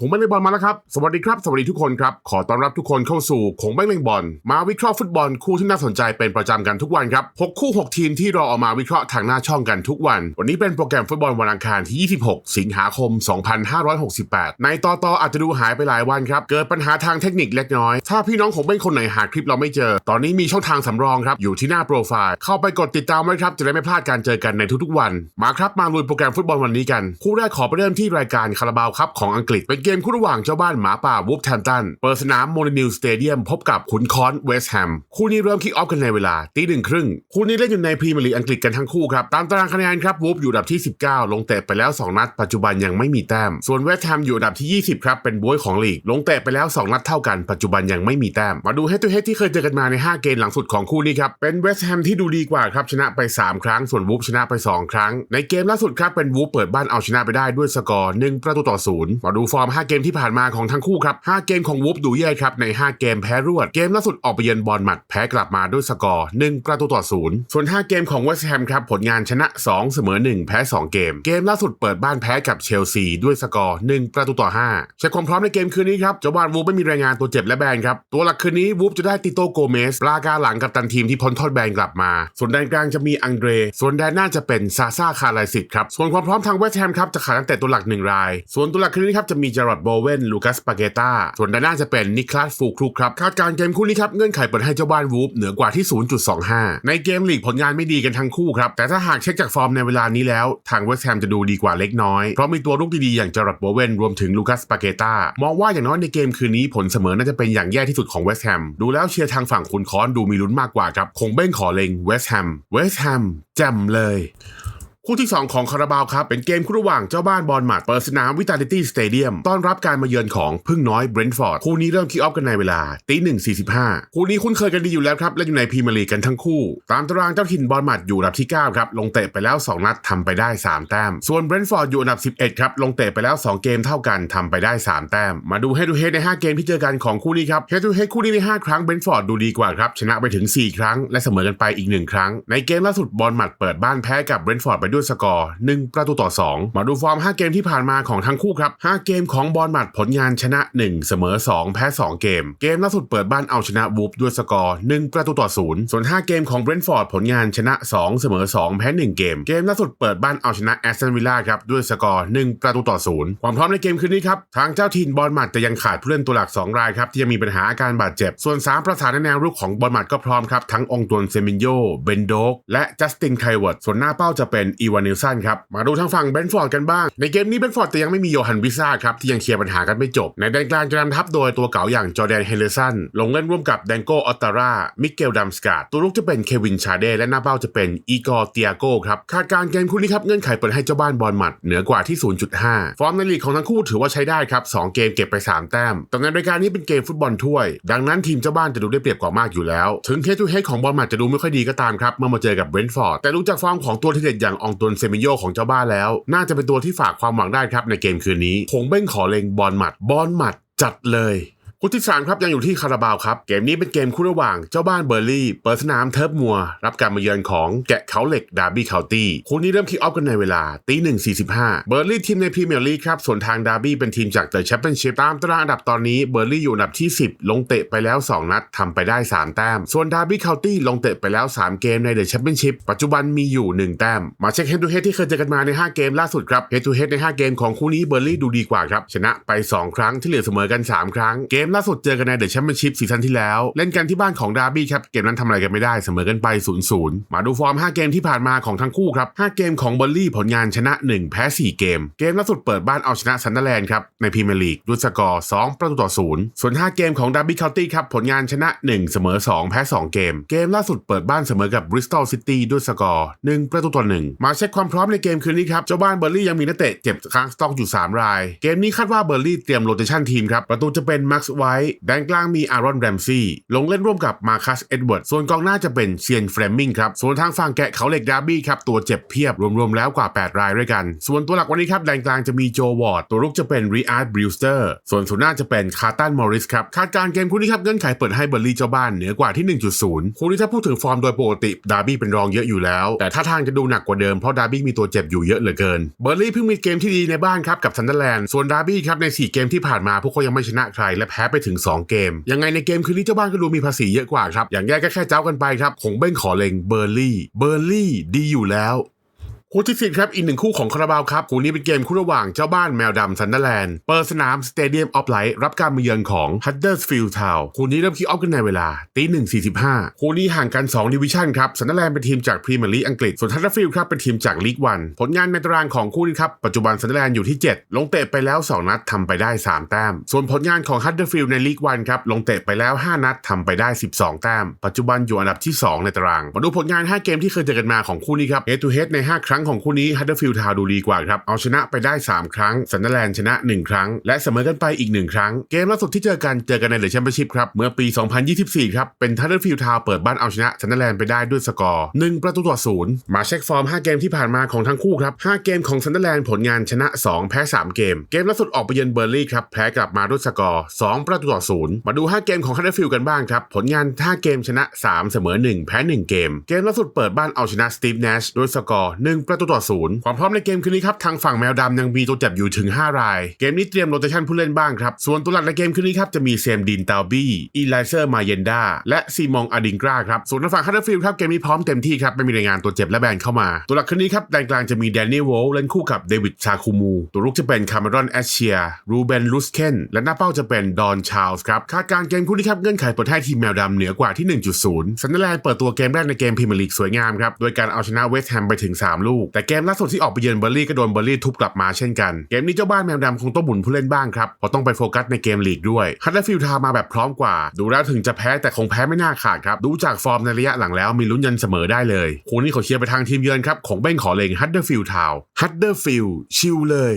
คงไม่เล่นบอลมาแล้วครับ สวัสดีครับ สวัสดีทุกคนครับ ขอต้อนรับทุกคนเข้าสู่คงไม่เล่นบอล มาวิเคราะห์ฟุตบอลคู่ที่น่าสนใจเป็นประจำกันทุกวันครับ 6 คู่ 6 ทีมที่เราเอามาวิเคราะห์ทางหน้าช่องกันทุกวัน วันนี้เป็นโปรแกรมฟุตบอลวันอังคารที่ 26 สิงหาคม 2568 ในต่อต่ออาจจะดูหายไปหลายวันครับ เกิดปัญหาทางเทคนิคเล็กน้อย ถ้าพี่น้องของเป็นคนไหนหาคลิปเราไม่เจอ ตอนนี้มีช่องทางสำรองครับ อยู่ที่หน้าโปรไฟล์ เข้าไปกดติดตามไว้ครับ จะได้ไม่พลาดการเจอกันในทุกๆวัน มาครับ มาลุยโปรแกรมฟุตบอลวันนี้กัน คู่แรกขอไปเริ่มที่รายการคาราบาวครับของอังกฤษเป็นเกมคู่ระหว่างเจ้าบ้านหมาป่าวูฟแทมตันเปิดสนามโมลินิลสเตเดียมพบกับขุนค้อนเวสต์แฮมคู่นี้เริ่มคิกออฟกันในเวลาตีหนึ่งครึ่งคู่นี้เล่นอยู่ในพรีเมียร์ลีกอังกฤษกันทั้งคู่ครับตามตารางคะแนนครับวูฟอยู่อันดับที่ 19 ลงเตะไปแล้ว 2 นัด ปัจจุบันยังไม่มีแต้ม ส่วนเวสต์แฮมอยู่อันดับที่ 20 ครับเป็นบวยของลีก ลงเตะไปแล้ว 2 นัดเท่ากันปัจจุบันยังไม่มีแต้มมาดูเฮด o ูเฮดที่เคยเจอกันมาใน 5 เกมหลังสุดของคู่นี้ครับเป็นเวสต์แฮมที่ดูดีกว่าครับชนะไป 3 ครั้งส่วนวูฟชนะไป 2 ครั้ง ในเกมล่าสุดครับเป็นวูฟเปิดบ้านเอาชนะไปได้ด้วยสกอร์1ประตูต่อศูนย์มาดูฟอร์ม5 เกมที่ผ่านมาของทั้งคู่ครับ5เกมของวูฟดูแย่ครับใน 5 เกมแพ้รวด เกมล่าสุดออกไปเยือนบอลหมัดแพ้กลับมาด้วยสกอร์ 1 ประตูต่อศูนย์ส่วน 5 เกมของเวสต์แฮมครับผลงานชนะ 2 เสมอ 1 แพ้ 2 เกม เกมล่าสุดเปิดบ้านแพ้กับเชลซีด้วยสกอร์ 1 ประตูต่อ 5 เช็คความพร้อมในเกมคืนนี้ครับเจ้าบ้านวูฟไม่มีรายงานตัวเจ็บและแบนครับตัวหลักคืนนี้วูฟจะได้ติโตโกเมสปลากาหลังกับตันทีมที่พ้นโทษแบนกลับมา ส่วนแดนกลางจะมีอังเดร ส่วนแดนหน้าจะเป็นซาซาคาไลสิตครับส่วนความพร้อมทางเวสต์แฮมครับจะขาดตั้งแต่ตัวหลักหนึ่งราย ส่วนตัวหลักคืนนี้ครับจะมีจารอดโบเวนลูคัสปาเกตาส่วนแดนหน้าจะเป็นนิคลัสฟูครุกครับคาดการ์เกมคู่นี้ครับเงื่อนไขเปิดให้เจ้าบ้านวูฟเหนือกว่าที่ 0.25 ในเกมลีกผลงานไม่ดีกันทั้งคู่ครับแต่ถ้าหากเช็คจากฟอร์มในเวลานี้แล้ว ทางเวสต์แฮมจะดูดีกว่าเล็กน้อย เพราะมีตัวลูกดีๆอย่างจารอดโบเวนรวมถึงลูคัสปาเกตามองว่าอย่างน้อยในเกมคืนนี้ผลเสมอน่าจะเป็นอย่างแย่ที่สุดของเวสต์แฮมดูแล้วเชียร์ทางฝั่งคุณคอนดูมีลุ้นมากกว่าครับคงเบ้งขอเลงเวสต์แฮมเวสต์แฮมแจ่มเลย คู่ที่ 2 ของคาราบาวครับ เป็นเกมคู่ระหว่างเจ้าบ้านบอลหมัดเปิดสนามวิตาลิตี้สเตเดียมต้อนรับการมาเยือนของพึ่งน้อยเบรนท์ฟอร์ดคู่นี้เริ่มคิกออฟกันในเวลาตีหนึ่งสี่สิบห้าคู่นี้คุ้นเคยกันดีอยู่แล้วครับและอยู่ในพรีเมียร์ลีกกันทั้งคู่ ตามตารางเจ้าถิ่นบอลหมัดอยู่อันดับที่ 9 ครับ ลงเตะไปแล้ว 2 นัดทำไปได้ 3 แต้ม ส่วนเบรนท์ฟอร์ดอยู่อันดับ 11 ครับ ลงเตะไปแล้ว 2 เกมเท่ากันทำไปได้ 3 แต้ม มาดูเฮดูเฮดใน 5 เกมที่เจอกันของคู่นี้ครับเฮดูเฮดคู่นี้ใน5ครั้งเบรนท์ฟอร์ดดูดีกว่าครับชนะไปถึง 4 ครั้ง และเสมอกันไปอีก 1 ครั้ง ในเกมล่าสุดบอลหมัดเปิดบ้านแพ้กับเบรนท์ฟอร์ดไปด้วยสกอร์ 1 ประตูต่อ 2 มาดูฟอร์ม 5 เกมที่ผ่านมาของทั้งคู่ครับ 5 เกมของบอลหมัดผลงานชนะ 1 เสมอ 2 แพ้ 2 เกม เกมล่าสุดเปิดบ้านเอาชนะวูฟด้วยสกอร์ 1 ประตูต่อ 0 ส่วน 5 เกมของเบรนท์ฟอร์ดผลงานชนะ 2 เสมอ 2 แพ้ 1 เกม เกมล่าสุดเปิดบ้านเอาชนะแอสตันวิลล่าครับด้วยสกอร์ 1 ประตูต่อ 0 ความพร้อมในเกมคืนนี้ครับทางเจ้าถิ่นบอลหมัดแต่ยังขาดผู้เล่นตัวหลัก 2 รายครับที่ยังมีปัญหาอาการบาดเจ็บ ส่วน 3 ประสานในแนวรุกของบอลหมัดก็พร้อมครับทั้งองตวนเซมินโยเบนโดกและจัสตินไคเวิร์ดส่วนหน้าเป้าจะเป็นอวานนิลสันครับ มาดูทางฝั่งเบนฟอร์ดกันบ้าง ในเกมนี้เบนฟอร์ดแต่ยังไม่มีโยฮันวิซ่าครับที่ยังเคลียร์ปัญหากันไม่จบ ในแดนกลางจะนำทัพโดยตัวเก่าอย่างจอแดนเฮเลสันลงเล่นร่วมกับแดงโกออตตาร่ามิเกลดัมสกาดตัวลูกจะเป็นเควินชาเดและหน้าเป้าจะเป็นอีกอร์เตียโกครับคาดการเกมคู่นี้ครับเงื่อนไขเปิดให้เจ้าบ้านบอลหมัดเหนือกว่าที่ 0.5 ฟอร์มในลีกของทั้งคู่ถือว่าใช้ได้ครับ2เกมเก็บไป 3 แต้มแต่ในรายการนี้เป็นเกมฟุตบอลถ้วย ดังนั้นทีมเจ้าบ้านจะดูได้เปรียบกว่ามากอยู่แล้ว ถึงเฮดทูเฮดของบอลหมัดจะดูไม่ค่อยดีก็ตามครับเมื่อมาเจอกับเบรนท์ฟอร์ดแต่รู้จากฟอร์มของตัวที่เด็ดอย่างอองตวนเซมิโยของเจ้าบ้านแล้ว น่าจะเป็นตัวที่ฝากความหวังได้ครับในเกมคืนนี้คงเบ้งขอเลงบอลหมัดบอลหมัดจัดเลย คู่ที่สามครับยังอยู่ที่คาราบาวครับ เกมนี้เป็นเกมคู่ระหว่างเจ้าบ้านเบอร์ลี่ เปิดสนามเทิร์ฟมัว รับการมาเยือนของแกะเขาเหล็กดาร์บี้เคาน์ตี้คู่นี้เริ่มคิกออฟกันในเวลาตีหนึ่งสี่สิบห้าเบอร์ลี่ทีมในพรีเมียร์ลีกครับ ส่วนทางดาร์บี้เป็นทีมจากเดอะแชมเปี้ยนชิพตามตารางอันดับตอนนี้เบอร์ลี่อยู่อันดับที่ 10 ลงเตะไปแล้ว 2 นัดทำไปได้ 3 แต้ม ส่วนดาร์บี้เคาน์ตี้ลงเตะไปแล้ว 3 เกมในเดอะแชมเปี้ยนชิพปัจจุบันมีอยู่ 1 แต้มมาเช็คเฮดทูเฮดที่เคยเจอกันมาใน 5 เกมล่าสุดครับเฮดทูเฮดใน 5 เกมของคู่นี้เบอร์ลี่ดูดีกว่าครับชนะไป 2 ครั้งที่เหลือเสมอกัน 3 ครั้งเกมล่าสุดเจอกันในเดอะแชมเปี้ยนชิพซีซั่นที่แล้ว เล่นกันที่บ้านของดาร์บี้ครับ เกมนั้นทำอะไรกันไม่ได้เสมอกันไป 0-0 มาดูฟอร์ม 5 เกมที่ผ่านมาของทั้งคู่ครับ 5 เกมของเบอร์ลี่ผลงานชนะ 1 แพ้ 4 เกม เกมล่าสุดเปิดบ้านเอาชนะซันเดอร์แลนด์ครับในพรีเมียร์ลีกด้วยสกอร์ 2 ประตูต่อ 0 ส่วน 5 เกมของดาร์บี้เคาน์ตี้ครับผลงานชนะ 1 เสมอ 2 แพ้ 2 เกม เกมล่าสุดเปิดบ้านเสมอกับบริสตอลซิตี้ด้วยสกอร์ 1 ประตูต่อ 1 มาเช็คความพร้อมในเกมคืนนี้ครับเจ้าบ้านเบอร์ลี่ยังมีนักเตะเจ็บค้างสต็อกอยู่3ราย เกมนี้คาดว่าเบอร์ลี่เตรียมโรเตชันทีมครับประตูจะเป็นแม็กซ์ไว้ แดนกลางมีอารอนแรมซี่ลงเล่นร่วมกับมาคัสเอ็ดเวิร์ดส่วนกองหน้าจะเป็นเซียนเฟรมมิงครับส่วนทางฝั่งแกะเขาเหล็กดาร์บี้ครับตัวเจ็บเพียบรวมๆแล้วกว่า 8 รายด้วยกัน ส่วนตัวหลักวันนี้ครับแดนกลางจะมีโจวอร์ดตัวรุกจะเป็นรีอาร์ดบริวสเตอร์ส่วนศูนย์หน้าจะเป็นคาร์ตันมอริสครับคาดการ์เกมคู่นี้ครับเงื่อนไขเปิดให้เบอร์ลี่เจ้าบ้านเหนือกว่าที่ 1.0 คู่นี้ถ้าพูดถึงฟอร์มโดยปกติดาร์บี้เป็นรองเยอะอยู่แล้ว แต่ถ้าทางจะดูหนักกว่าเดิมเพราะดาร์บี้มีตัวเจ็บอยู่เยอะเหลือเกินเบอร์ลี่เพิ่งมีเกมที่ดีในบ้านครับกับซันเดอร์แลนด์ส่วนดาร์บี้ครับใน 4 เกมที่ผ่านมาพวกเขายังไม่ชนะใครและแพ้ไปถึง 2 เกม ยังไงในเกมคืนนี้เจ้าบ้านก็ดูมีภาษีเยอะกว่าครับ อย่างแยกก็แค่เจ้ากันไปครับคงเบ้งขอเลงเบอร์ลี่ เบอร์ลี่ดีอยู่แล้ว คู่ที่สิครับอีกหนึ่งคู่ของคาราบาวครับคู่นี้เป็นเกมคู่ระหว่างเจ้าบ้านแมวดำซันเดอร์แลนด์เปิดสนามสเตเดียมออฟไลท์รับการมาเยือนของฮัตเดอร์สฟิลด์ทาวคู่นี้เริ่มคิกออฟกันในเวลาตีหนึ่งสี่สิบห้าคู่นี้ห่างกัน2ดิวิชั่นครับซันเดอร์แลนด์เป็นทีมจากพรีเมียร์ลีกอังกฤษส่วนฮัตเดอร์ฟิลด์ครับเป็นทีมจากลีกวันผลงานในตารางของคู่นี้ครับปัจจุบันซันเดอร์แลนด์อยู่ที่ 7 ลงเตะไปแล้ว 2 นัดทำไปได้ 3 แต้ม ส่วนผลงานของฮัตเดอร์ฟิลด์ในลีกวันครับลงเตะไปแล้ว 5 นัดทำไปได้ 12 แต้ม ปัจจุบันอยู่อันดับที่ 2 ในตารางมาดูผลงาน 5 เกมที่เคยเจอกันมาของคู่นี้ครับ head to head ใน 5 ครั้งของคู่นี้ฮัตเดอร์ฟิลด์ทาวดูดีกว่าครับ เอาชนะไปได้ 3 ครั้งซันเดอร์แลนด์ชนะ 1 ครั้ง และเสมอกันไปอีก 1 ครั้ง เกมล่าสุดที่เจอกันเจอกันในเดอะแชมเปี้ยนชิพครับ เมื่อปี 2024 ครับ เป็นฮัตเดอร์ฟิลด์ทาวเปิดบ้านเอาชนะซันเดอร์แลนด์ไปได้ด้วยสกอร์ 1 ประตูต่อศูนย์มาเช็คฟอร์ม 5 เกมที่ผ่านมาของทั้งคู่ครับ 5 เกมของซันเดอร์แลนด์ผลงานชนะ 2 แพ้ 3 เกม เกมล่าสุดออกไปเยือนเบอร์ลี่ครับแพ้กลับมาด้วยสกอร์ 2 ประตูต่อศูนย์มาดู 5 เกมของฮัตเดอร์ฟิลด์กันบ้างครับผลงาน 5 เกมชนะ 3 เสมอ 1 แพ้ 1 เกม เกมล่าสุดเปิดบ้านเอาชนะสตีฟเนชด้วยสกอร์1ประตูต่อศูนย์ความพร้อมในเกมคืนนี้ครับทางฝั่งแมวดำยังมีตัวเจ็บอยู่ถึง 5 ราย เกมนี้เตรียมโรเตชันผู้เล่นบ้างครับ ส่วนตัวหลักในเกมคืนนี้ครับจะมีเซมดินตาบี้อีไลเซอร์มาเยนดาและซีมองอดิงกราครับส่วนทางฝั่งฮัตเดอร์ฟิลด์ครับเกมนี้พร้อมเต็มที่ครับไม่มีรายงานตัวเจ็บและแบนเข้ามา ตัวหลักคืนนี้ครับแดนกลางจะมีแดนนี่โวลเล่นคู่กับเดวิดชาคูมูตัวรุกจะเป็นคาร์เมรอนแอชเชียรูเบนลูสเคนและหน้าเป้าจะเป็นดอนชาลส์ครับคาดการ์เกมคู่นี้ครับเงื่อนไขเปิดให้ทีมแมวดำเหนือกว่าที่ 1.0ซันเดอร์แลนเปิดตัวเกมแรกในเกมพรีเมียร์ลีกสวยงามครับโดยการเอาชนะเวสต์แฮมไปถึง3ลูกแต่เกมล่าสุดที่ออกไปเยือนเบอร์ลี่ก็โดนเบอร์ลี่ทุบกลับมาเช่นกัน เกมนี้เจ้าบ้านแมวดำคงต้องหมุนผู้เล่นบ้างครับเพราะต้องไปโฟกัสในเกมลีกด้วยฮัตเตอร์ฟิลทาวมาแบบพร้อมกว่า ดูแล้วถึงจะแพ้แต่คงแพ้ไม่น่าขาดครับ ดูจากฟอร์มในระยะหลังแล้วมีลุ้นยันเสมอได้เลยคู่นี้ขอเชียร์ไปทางทีมเยือนครับของเบ้งขอเลงฮัตเดอร์ฟิลทาวฮัตเดอร์ฟิลชิลเลย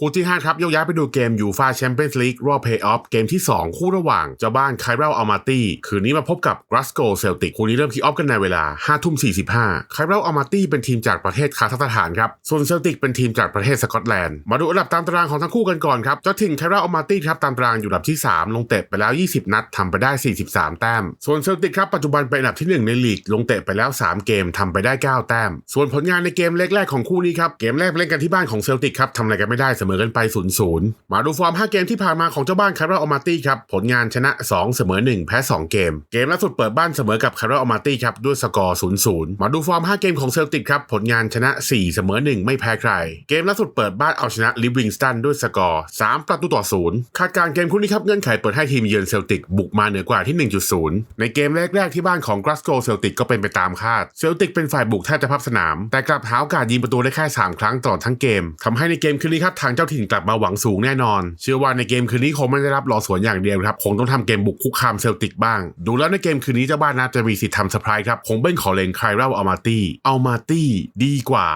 คู่ที่ 5 ครับยกย้ายไปดูเกมยูฟาแชมเปี้ยนส์ลีกรอบเพย์ออฟเกมที่ 2 คู่ระหว่างเจ้าบ้านไคเรลอัลมาตี้คืนนี้มาพบกับกราสโกเซลติกคู่นี้เริ่มคิกออฟกันในเวลา5ทุ่ม45ไคเรลอัลมาตี้เป็นทีมจากประเทศคาซัคสถานครับส่วนเซลติกเป็นทีมจากประเทศสกอตแลนด์มาดูอันดับตามตารางของทั้งคู่กันก่อนครับเจ้าถิ่นไคเรลอัลมาตี้ครับตามตารางอยู่อันดับที่ 3 ลงเตะไปแล้ว 20 นัดทำไปได้ 43 แต้ม ส่วนเซลติกครับปัจจุบันเป็นอันดับที่ 1 ในลีกลงเตะไปแล้ว 3 เกมทำไปได้ 9 แต้ม ส่วนผลงานในเกมเล็กแรกของคู่นี้ครับเกมแรกเล่นกันที่บ้านของเซลติกครับทำอะไรกันไม่ได้เสมอกันไป0 0มาดูฟอร์ม 5 เกมที่ผ่านมาของเจ้าบ้านคาร์รลอมาตี้ครับ ผลงานชนะ 2 เสมอ 1 แพ้ 2 เกม เกมล่าสุดเปิดบ้านเสมอกับคาร์รลอมาตี้ครับ ด้วยสกอร์0-0มาดูฟอร์ม 5 เกมของเซลติกครับ ผลงานชนะ 4 เสมอ 1 ไม่แพ้ใคร เกมล่าสุดเปิดบ้านเอาชนะลิฟวิงสตันด้วยสกอร์ 3 ประตูต่อ0คาดการเกมคู่นี้ครับเงื่อนไขเปิดให้ทีมเยือนเซลติกบุกมาเหนือกว่าที่ 1.0 ในเกมแรกๆที่บ้านของกราสโกเซลติกก็เป็นไปตามคาดเซลติกเป็นฝ่ายบุกแทบจะพับสนาม แต่กลับหาโอกาสยิงประตูได้แค่3ครั้งตลอดทั้งเกมทำให้ในเกมคืนนี้ครับทางเจ้าถิ่นกลับมาหวังสูงแน่นอน เชื่อว่าในเกมคืนนี้คงไม่ได้รับรอสวนอย่างเดียวครับ คงต้องทำเกมบุกคุกคามเซลติกบ้าง ดูแล้วในเกมคืนนี้เจ้าบ้านน่าจะมีสิทธิ์ทำเซอร์ไพรส์ครับคงเบ้นขอเลนไคลเรลอัลมาตี้อัลมาตี้ดีกว่า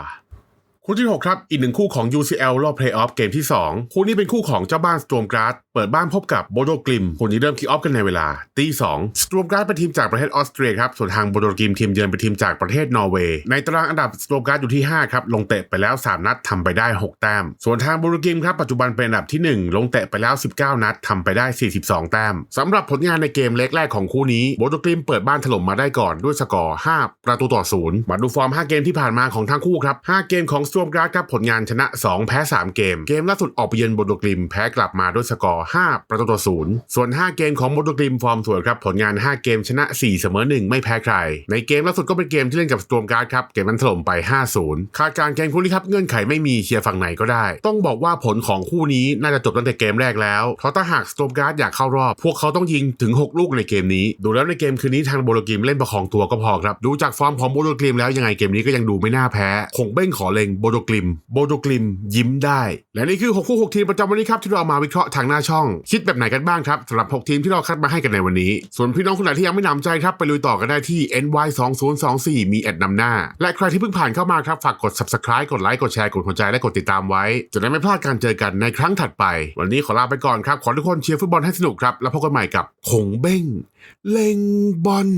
คู่ที่ 6 ครับ อีกหนึ่งคู่ของ UCL รอบเพลย์ออฟเกมที่ 2 คู่นี้เป็นคู่ของเจ้าบ้านสโตรมกราดเปิดบ้านพบกับโบโดกลิมคู่นี้เริ่มคิกออฟกันในเวลาตีสองสโตรมการาดเป็นทีมจากประเทศออสเตรียครับ ส่วนทางโบโดกลิมทีมเยือนเป็นทีมจากประเทศนอร์เวย์ ในตารางอันดับสโตรมการาดอยู่ที่ 5 ครับ ลงเตะไปแล้ว 3 นัดทำไปได้ 6 แต้ม ส่วนทางโบโดกลิมครับ ปัจจุบันเป็นอันดับที่ 1 ลงเตะไปแล้ว 19 นัดทำไปได้ 42 แต้มสำหรับผลงานในเกมเล็กแรกของคู่นี้โบโดกลิมเปิดบ้านถล่มมาได้ก่อนด้วยสกอร์5ประตูต่อศูนย์มาดูฟอร์ม 5 เกมที่ผ่านมาของทั้งคู่ครับ5เกมของสโตรมกราดครับผลงานชนะ 2 แพ้ 3 เกมเกมล่าสุดออกไปเยือนโบโดกลิมแพ้กลับมาด้วยสกอร์5 ประตูต่อศูนย์ส่วน 5 เกมของโบโดกลิมฟอร์มสวยครับ ผลงาน 5 เกมชนะ 4 เสมอ 1 ไม่แพ้ใคร ในเกมล่าสุดก็เป็นเกมที่เล่นกับสโตรมการ์ดครับ เกมนั้นถล่มไป 5-0 คาดการ์เกมคู่นี้ครับ เงื่อนไขไม่มีเชียร์ฝั่งไหนก็ได้ ต้องบอกว่าผลของคู่นี้น่าจะจบตั้งแต่เกมแรกแล้ว เพราะถ้าหากสโตรมการ์ดอยากเข้ารอบ พวกเขาต้องยิงถึง 6 ลูกในเกมนี้ ดูแล้วในเกมคืนนี้ทางโบโดกลิมเล่นประคองตัวก็พอครับ ดูจากฟอร์มของโบโดกลิมแล้วยังไงเกมนี้ก็ยังดูไม่น่าแพ้คงเบ้งขอเลงโบโดกลิมโบโดกลิมยิ้มได้ และนี่คือ6คู่6ทีมประจำวันนี้ครับที่เรามาวิเคราะห์ทางหน้าชช่อง คิดแบบไหนกันบ้างครับสำหรับ 6 ทีมที่เราคัดมาให้กันในวันนี้ ส่วนพี่น้องคนไหนที่ยังไม่นำใจครับไปลุยต่อกันได้ที่ ny 2 0 2 4มีแอดนำหน้า และใครที่เพิ่งผ่านเข้ามาครับฝากกด subscribe กดไลค์กดแชร์กดหัวใจและกดติดตามไว้ จะได้ไม่พลาดการเจอกันในครั้งถัดไป วันนี้ขอลาไปก่อนครับขอทุกคนเชียร์ฟุตบอลให้สนุกครับแล้วพบกันใหม่กับหงเบ้งเล็งบอล